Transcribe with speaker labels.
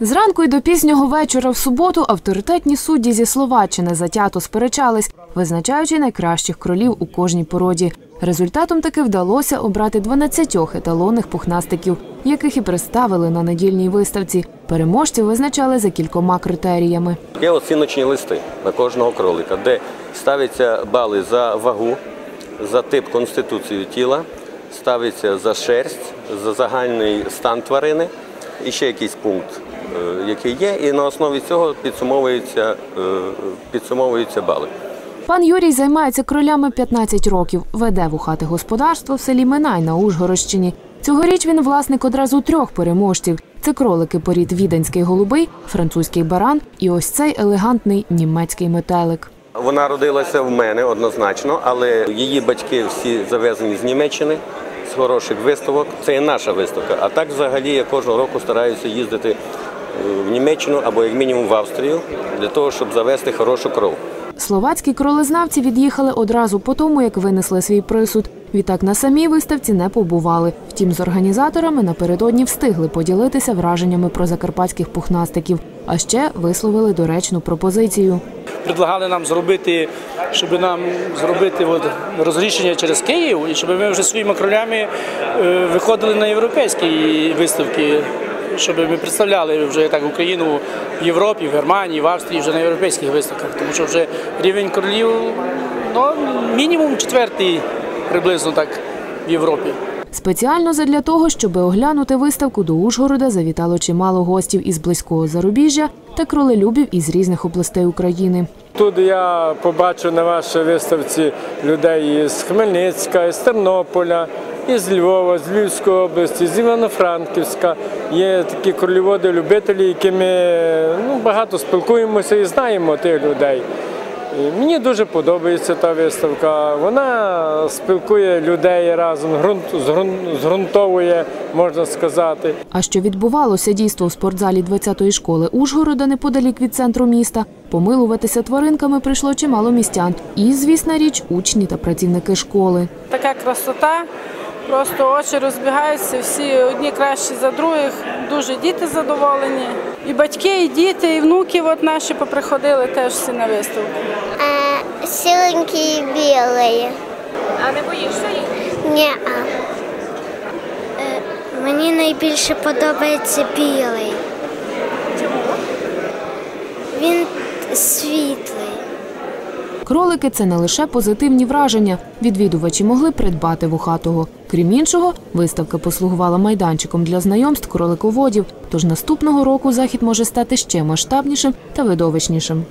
Speaker 1: Зранку й до пізнього вечора в суботу авторитетні судді зі Словаччини затято сперечались, визначаючи найкращих кролів у кожній породі. Результатом таки вдалося обрати 12 еталонних пухнастиків, яких і представили на недільній виставці. Переможців визначали за кількома критеріями.
Speaker 2: Є оціночні листи на кожного кролика, де ставляться бали за вагу, за тип конституції тіла, ставиться за шерсть, за загальний стан тварини і ще якийсь пункт, е, який є, і на основі цього підсумовуються, е, підсумовуються бали.
Speaker 1: Пан Юрій займається кролями 15 років, веде вухате господарство в селі Минай на Ужгородщині. Цьогоріч він власник одразу трьох переможців. Це кролики порід віденський голубий, французький баран і ось цей елегантний німецький метелик.
Speaker 2: Вона родилася в мене однозначно, але її батьки всі завезені з Німеччини, з хороших виставок. Це є наша виставка. А так взагалі я кожного року стараюся їздити е, в Німеччину або як мінімум в Австрію для того, щоб завести хорошу кров.
Speaker 1: Словацькі кролезнавці від'їхали одразу по тому, як винесли свій присуд. Відтак на самій виставці не побували. Втім, з організаторами напередодні встигли поділитися враженнями про закарпатських пухнастиків, а ще висловили доречну пропозицію.
Speaker 3: Предлагали нам зробити, щоб нам зробити от розрішення через Київ, і щоб ми вже своїми кролями е, виходили на європейські виставки, щоб ми представляли вже так Україну в Європі, в Германії, в Австрії, вже на європейських виставках. Тому що вже рівень кролів ну, мінімум четвертий приблизно так в Європі.
Speaker 1: Спеціально задля того, щоб оглянути виставку до Ужгорода, завітало чимало гостів із близького зарубіжжя та кролелюбів із різних областей України.
Speaker 4: Тут я побачу на вашій виставці людей з Хмельницька, із Тернополя, із Львова, з Львівської області, з Івано-Франківська. Є такі кроліводи, любителі, якими ну, багато спілкуємося і знаємо тих людей. І мені дуже подобається та виставка. Вона спілкує людей разом, ґрунт- зґрун- зґрунтовує, можна сказати.
Speaker 1: А що відбувалося дійство в спортзалі 20-ї школи Ужгорода неподалік від центру міста, помилуватися тваринками прийшло чимало містян. І, звісна річ, учні та працівники школи.
Speaker 5: Така красота. Просто очі розбігаються, всі одні кращі за других. Дуже діти задоволені. І батьки, і діти, і внуки от наші поприходили теж всі на виставку.
Speaker 6: А, силенькие и белые.
Speaker 5: А не боїшся їх?
Speaker 6: Ні. Мені найбільше подобається білий. Чому? Він світлий.
Speaker 1: Кролики це не лише позитивні враження. Відвідувачі могли придбати вухатого. Крім іншого, виставка послугувала майданчиком для знайомств кролиководів. Тож наступного року захід може стати ще масштабнішим та видовищнішим.